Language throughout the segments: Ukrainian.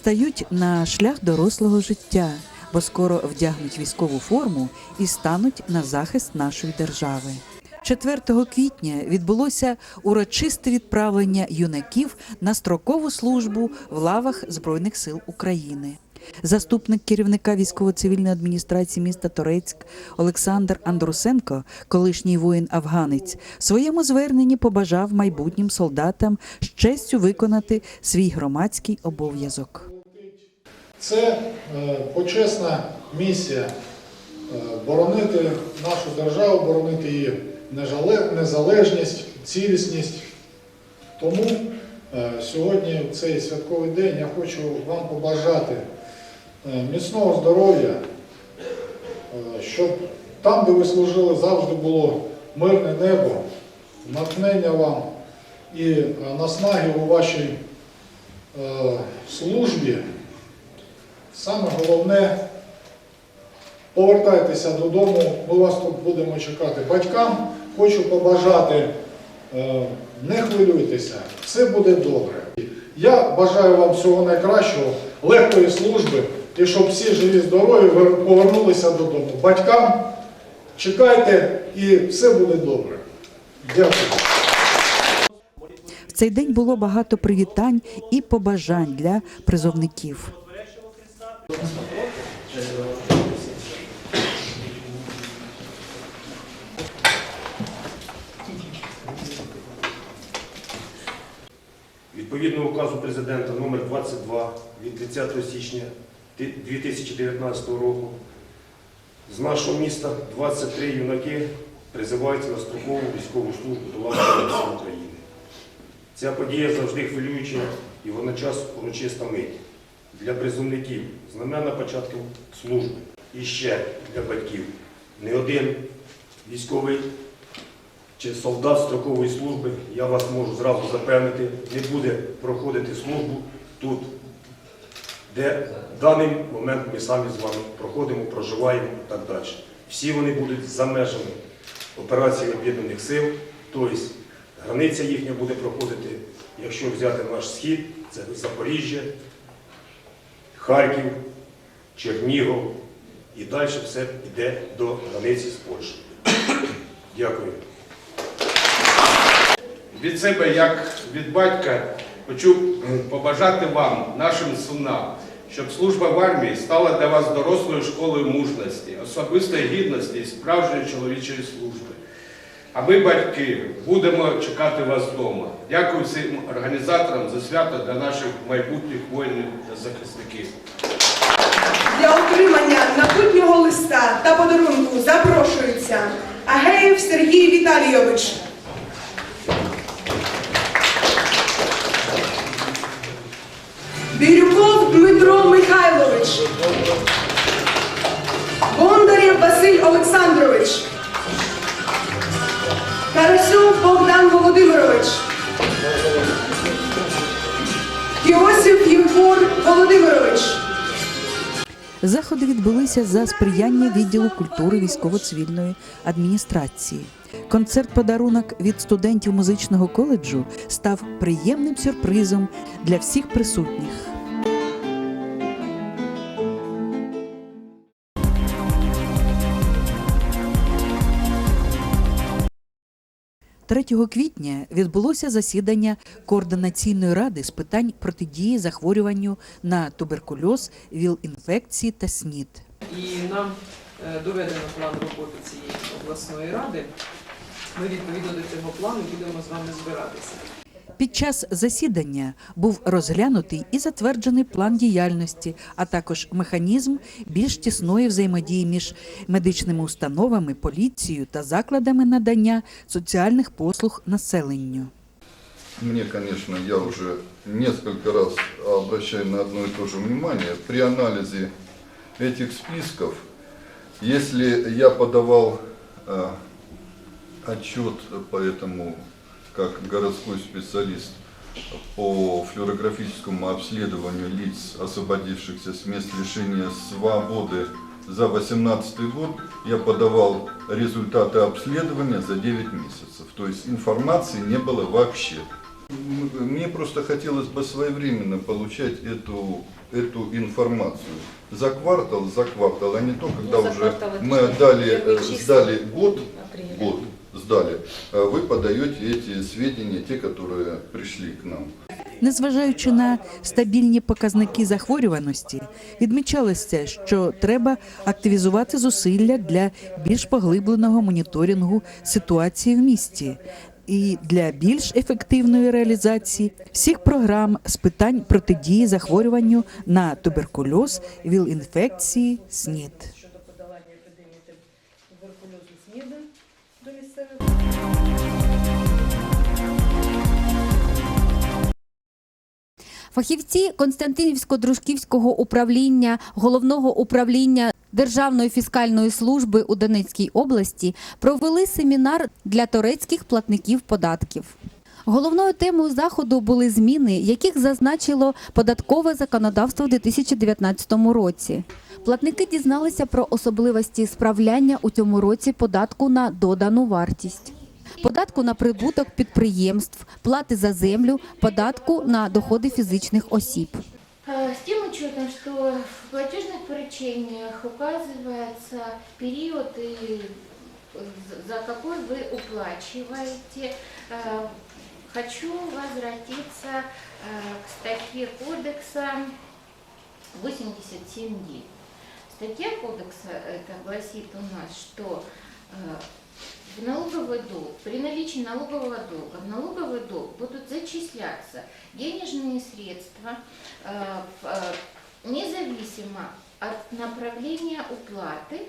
стають на шлях дорослого життя, бо скоро вдягнуть військову форму і стануть на захист нашої держави. 4 квітня відбулося урочисте відправлення юнаків на строкову службу в лавах Збройних сил України. Заступник керівника військово-цивільної адміністрації міста Торецьк Олександр Андрусенко, колишній воїн-афганець, в своєму зверненні побажав майбутнім солдатам з честю виконати свій громадський обов'язок. Це е, почесна місія е, боронити нашу державу, боронити її незалежність, цілісність. Тому е, сьогодні, в цей святковий день, я хочу вам побажати міцного здоров'я, щоб там, де ви служили, завжди було мирне небо, натхнення вам і наснаги у вашій службі. Саме головне, повертайтеся додому, ми вас тут будемо чекати. Батькам хочу побажати, е, не хвилюйтеся, все буде добре. Я бажаю вам всього найкращого, легкої служби і щоб всі живі, здорові повернулися додому. Батькам чекайте і все буде добре. Дякую. В цей день було багато привітань і побажань для призовників. Відповідно указу президента номер 22 від 30 січня 2019 року з нашого міста 23 юнаки призиваються на строкову військову службу до лав України. Ця подія завжди хвилююча і водночас урочиста мить для призовників, знамена початку служби. І ще для батьків. Не один військовий чи солдат строкової служби, я вас можу зразу запевнити, не буде проходити службу тут, де в даний момент ми самі з вами проходимо, проживаємо і так далі. Всі вони будуть за межами операції Об'єднаних сил, тобто границя їхня буде проходити, якщо взяти наш схід, це Запоріжжя, Харків, Чернігов і далі все йде до границі з Польщею. Дякую. Від себе, як від батька, хочу побажати вам, нашим синам, щоб служба в армії стала для вас дорослою школою мужності, особистої гідності і справжньої чоловічої служби. А ми, батьки, будемо чекати вас вдома. Дякую всім організаторам за свято для наших майбутніх воїнів та захисників. Для отримання напутнього листа та подарунку запрошується Агеєв Сергій Віталійович. Бірюков Дмитро Михайлович. Бондарєв Василь Олександрович. Карасюк Богдан Володимирович. Йосиф Єгор Володимирович. Заходи відбулися за сприяння відділу культури військово-цивільної адміністрації. Концерт-подарунок від студентів музичного коледжу став приємним сюрпризом для всіх присутніх. Третього квітня відбулося засідання координаційної ради з питань протидії захворюванню на туберкульоз, ВІЛ-інфекції та СНІД. І нам е, доведено план роботи цієї обласної ради. Ми відповідно до цього плану будемо з вами збиратися. Під час засідання був розглянутий і затверджений план діяльності, а також механізм більш тісної взаємодії між медичними установами, поліцією та закладами надання соціальних послуг населенню. Мне, конечно, я уже несколько раз обращаю на одно и то же внимание. При анализе этих списков, если я подавал э, отчет по этому Как городской специалист по флюорографическому обследованию лиц, освободившихся с мест лишения свободы за 2018 год, я подавал результаты обследования за 9 месяцев. То есть информации не было вообще. Мне просто хотелось бы своевременно получать эту, эту информацию. За квартал, за квартал, а не то, когда Ну, уже квартал мы отдали, сдали год, апреля. год сдали, а вы подаете эти сведения, те, которые пришли к нам. Незважаючи на стабільні показники захворюваності, відмічалося, що треба активізувати зусилля для більш поглибленого моніторингу ситуації в місті і для більш ефективної реалізації всіх програм з питань протидії захворюванню на туберкульоз, ВІЛ-інфекції, СНІД. Фахівці Константинівсько-Дружківського управління головного управління Державної фіскальної служби у Донецькій області провели семінар для турецьких платників податків. Головною темою заходу були зміни, яких зазначило податкове законодавство у 2019 році. Платники дізналися про особливості справляння у цьому році податку на додану вартість податку на прибуток підприємств, плати за землю, податку на доходи фізичних осіб. Э, С тем учетом, что в платежных поручениях указывается период, и з- за какой вы уплачиваете, э, хочу возвратиться э, к статье кодекса 87.9. Статья кодекса это гласит у нас, что э, налоговый долг, при наличии налогового долга, в налоговый долг будут зачисляться денежные средства э, э, независимо от направления уплаты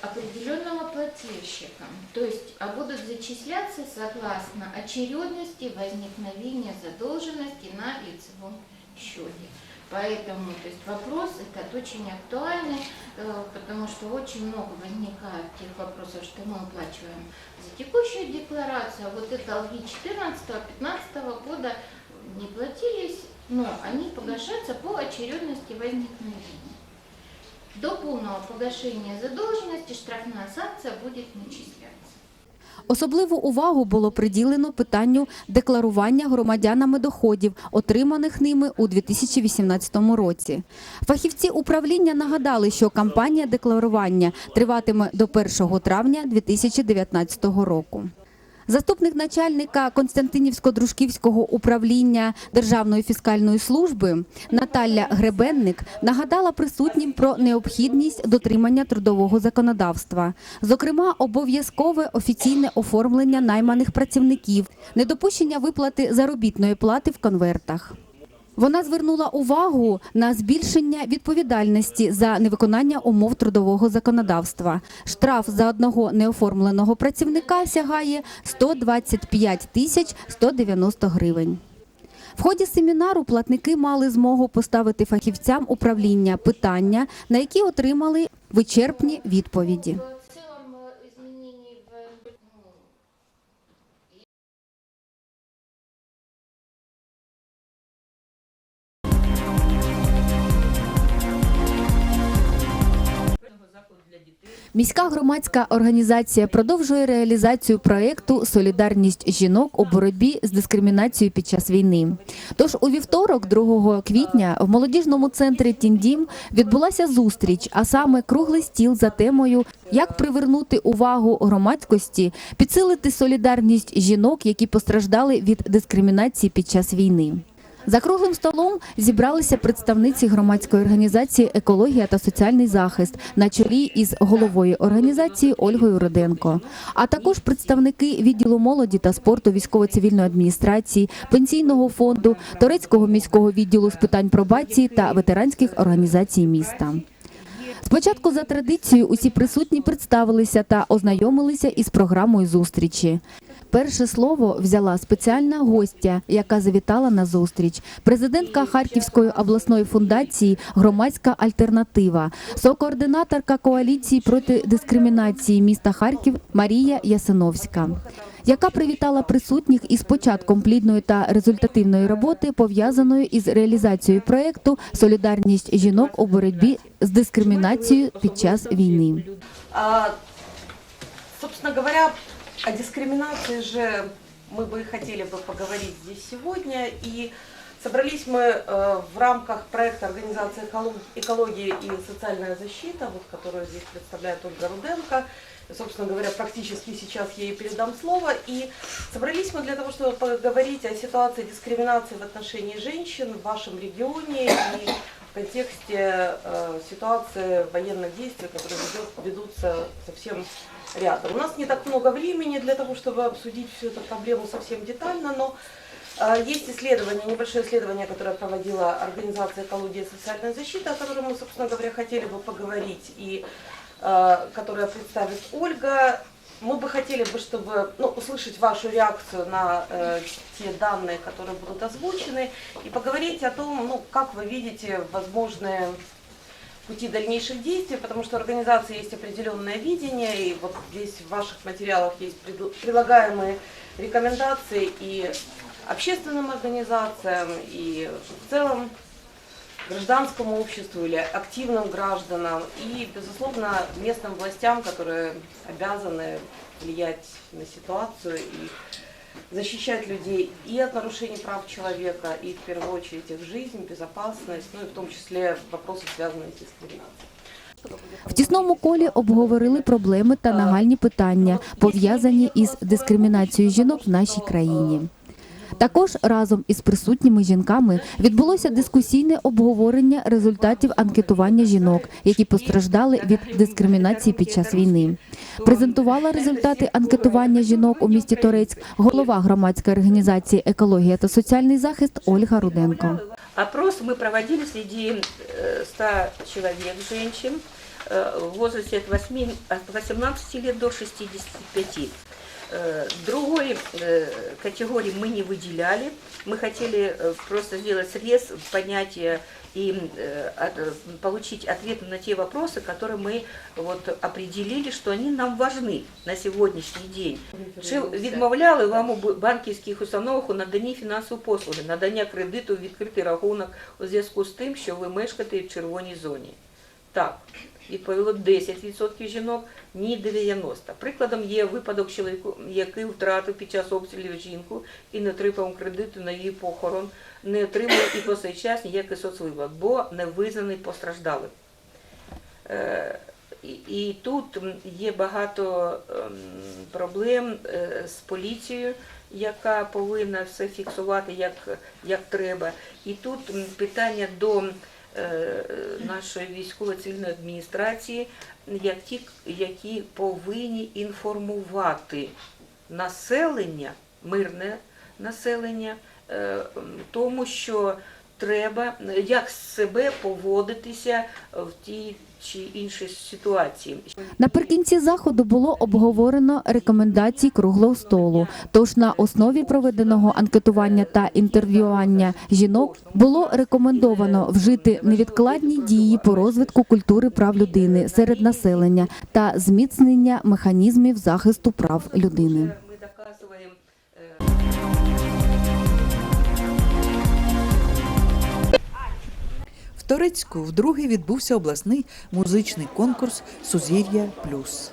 определенного плательщика. То есть, а будут зачисляться согласно очередности возникновения задолженности на лицевом счете. Поэтому то есть вопрос этот очень актуальный, э, потому что очень много возникает тех вопросов, что мы уплачиваем за текущую декларацию, а вот это долги 14-15 года не платились, но они погашаются по очередности возникновения. До полного погашения задолженности штрафная санкция будет начисляться. Особливу увагу було приділено питанню декларування громадянами доходів, отриманих ними у 2018 році. Фахівці управління нагадали, що кампанія декларування триватиме до 1 травня 2019 року. Заступник начальника Константинівсько-Дружківського управління Державної фіскальної служби Наталя Гребенник нагадала присутнім про необхідність дотримання трудового законодавства, зокрема, обов'язкове офіційне оформлення найманих працівників, недопущення виплати заробітної плати в конвертах. Вона звернула увагу на збільшення відповідальності за невиконання умов трудового законодавства. Штраф за одного неоформленого працівника сягає 125 тисяч 190 гривень. В ході семінару платники мали змогу поставити фахівцям управління питання, на які отримали вичерпні відповіді. Міська громадська організація продовжує реалізацію проєкту Солідарність жінок у боротьбі з дискримінацією під час війни. Тож у вівторок, 2 квітня, в молодіжному центрі Тіндім відбулася зустріч, а саме круглий стіл за темою Як привернути увагу громадськості, підсилити солідарність жінок, які постраждали від дискримінації під час війни. За круглим столом зібралися представниці громадської організації Екологія та соціальний захист на чолі із головою організації Ольгою Руденко, а також представники відділу молоді та спорту військово-цивільної адміністрації, пенсійного фонду, Торецького міського відділу з питань пробації та ветеранських організацій міста. Спочатку за традицією усі присутні представилися та ознайомилися із програмою зустрічі. Перше слово взяла спеціальна гостя, яка завітала на зустріч. Президентка Харківської обласної фундації Громадська альтернатива, сокоординаторка коаліції проти дискримінації міста Харків Марія Ясиновська, яка привітала присутніх із початком плідної та результативної роботи, пов'язаної із реалізацією проєкту Солідарність жінок у боротьбі з дискримінацією під час війни. А, собственно говоря, о дискриминации же мы бы хотели бы поговорить здесь сегодня. И собрались мы э, в рамках проекта организации «Эколог- «Экология и социальная защита», вот, которую здесь представляет Ольга Руденко. Собственно говоря, практически сейчас я ей передам слово. И собрались мы для того, чтобы поговорить о ситуации дискриминации в отношении женщин в вашем регионе и в контексте э, ситуации военных действий, которые ведутся совсем рядом. У нас не так много времени для того, чтобы обсудить всю эту проблему совсем детально, но э, есть исследование, небольшое исследование, которое проводила Организация экологии и социальная защита, о котором мы, собственно говоря, хотели бы поговорить, и э, которое представит Ольга. Мы бы хотели бы, чтобы ну, услышать вашу реакцию на э, те данные, которые будут озвучены, и поговорить о том, ну, как вы видите возможные пути дальнейших действий, потому что у организации есть определенное видение, и вот здесь в ваших материалах есть прилагаемые рекомендации и общественным организациям, и в целом гражданскому обществу или активным гражданам, и, безусловно, местным властям, которые обязаны влиять на ситуацию и защищать людей и от нарушений прав человека, и в первую очередь их жизнь, безопасность, ну и в том числе вопросы, связанные с дискриминацией. В тісному колі обговорили проблеми та нагальні питання, пов'язані із дискримінацією жінок в нашій країні. Також разом із присутніми жінками відбулося дискусійне обговорення результатів анкетування жінок, які постраждали від дискримінації під час війни. Презентувала результати анкетування жінок у місті Торецьк голова громадської організації Екологія та соціальний захист Ольга Руденко. Опрос мы проводили среди э, 100 человек, женщин, э, в возрасте от, 8, от 18 лет до 65. Э, Другой э, категории мы не выделяли. Мы хотели э, просто сделать срез понятия и э, от- э, получить ответы на те вопросы, которые мы вот определили, что они нам важны на сегодняшний день. Чи відмовляли вам у б- банківських установах у наданні фінансової послуги, надання кредиту, відкритий рахунок у зв'язку з тим, що ви мешкаєте в червоній зоні? Так, відповіло 10% жінок, ні 90%. Прикладом є випадок чоловіку, який втратив під час обстрілів жінку і не отримав кредиту на її похорон, не отримує і по цей час ніяких соцвиплат, бо не визнаний постраждалим. Е, І, тут є багато ем, проблем е, з поліцією, яка повинна все фіксувати як, як треба. І тут питання до нашої військово-цивільної адміністрації, як ті, які повинні інформувати населення, мирне населення, е, тому що треба як себе поводитися в тій чи іншій ситуації. Наприкінці заходу було обговорено рекомендації круглого столу. Тож на основі проведеного анкетування та інтерв'ювання жінок було рекомендовано вжити невідкладні дії по розвитку культури прав людини серед населення та зміцнення механізмів захисту прав людини. Торецьку вдруге відбувся обласний музичний конкурс Сузір'я Плюс.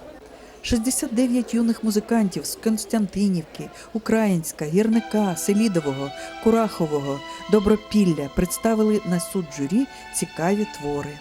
69 юних музикантів з Константинівки, Українська, Гірника, Селідового, Курахового, Добропілля представили на суд журі цікаві твори.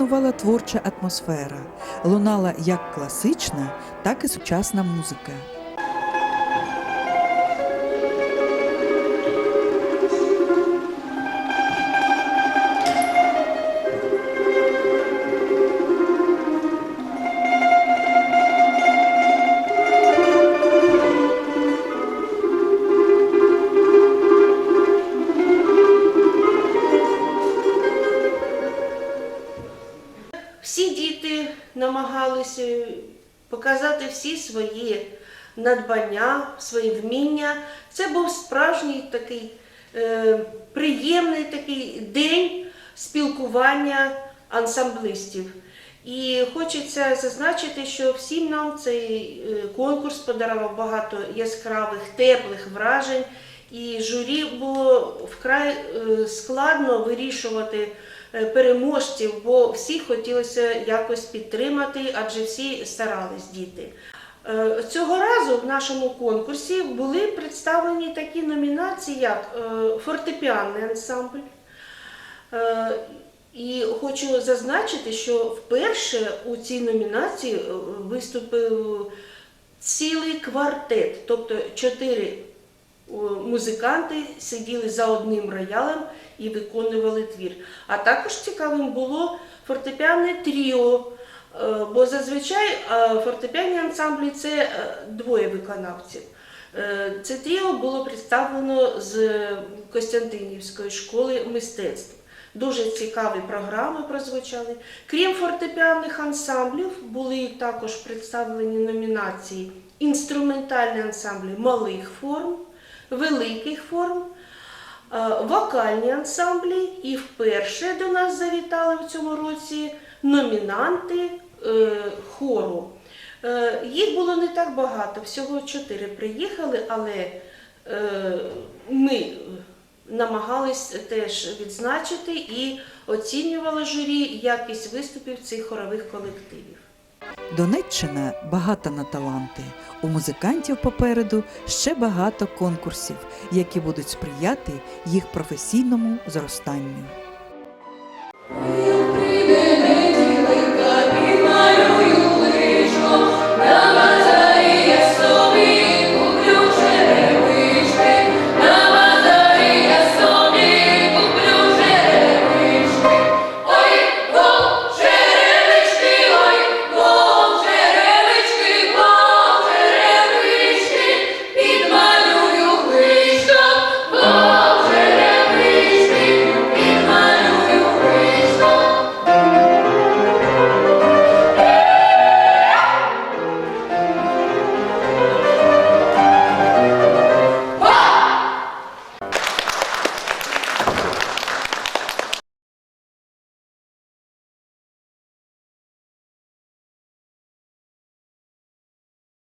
Панувала творча атмосфера. Лунала як класична, так і сучасна музика. всі діти намагалися показати всі свої надбання, свої вміння. Це був справжній такий е, приємний такий день спілкування ансамблистів. І хочеться зазначити, що всім нам цей е, конкурс подарував багато яскравих, теплих вражень, і журі було вкрай е, складно вирішувати переможців, бо всі хотілося якось підтримати, адже всі старались діти. Е, Цього разу в нашому конкурсі були представлені такі номінації, як е, фортепіанний ансамбль. Е, І хочу зазначити, що вперше у цій номінації е, виступив цілий квартет, тобто чотири музиканти сиділи за одним роялем і виконували твір. А також цікавим було фортепіанне тріо, е, бо зазвичай е, фортепіанні ансамблі це е, двоє виконавців. Це тріо було представлено з Костянтинівської школи мистецтв. Дуже цікаві програми прозвучали. Крім фортепіанних ансамблів, були також представлені номінації інструментальні ансамблі малих форм, великих форм, е, вокальні ансамблі. І вперше до нас завітали в цьому році номінанти е, хору. Е, Їх було не так багато, всього чотири приїхали, але ми намагались теж відзначити і оцінювали журі якість виступів цих хорових колективів. Донеччина багата на таланти. У музикантів попереду ще багато конкурсів, які будуть сприяти їх професійному зростанню.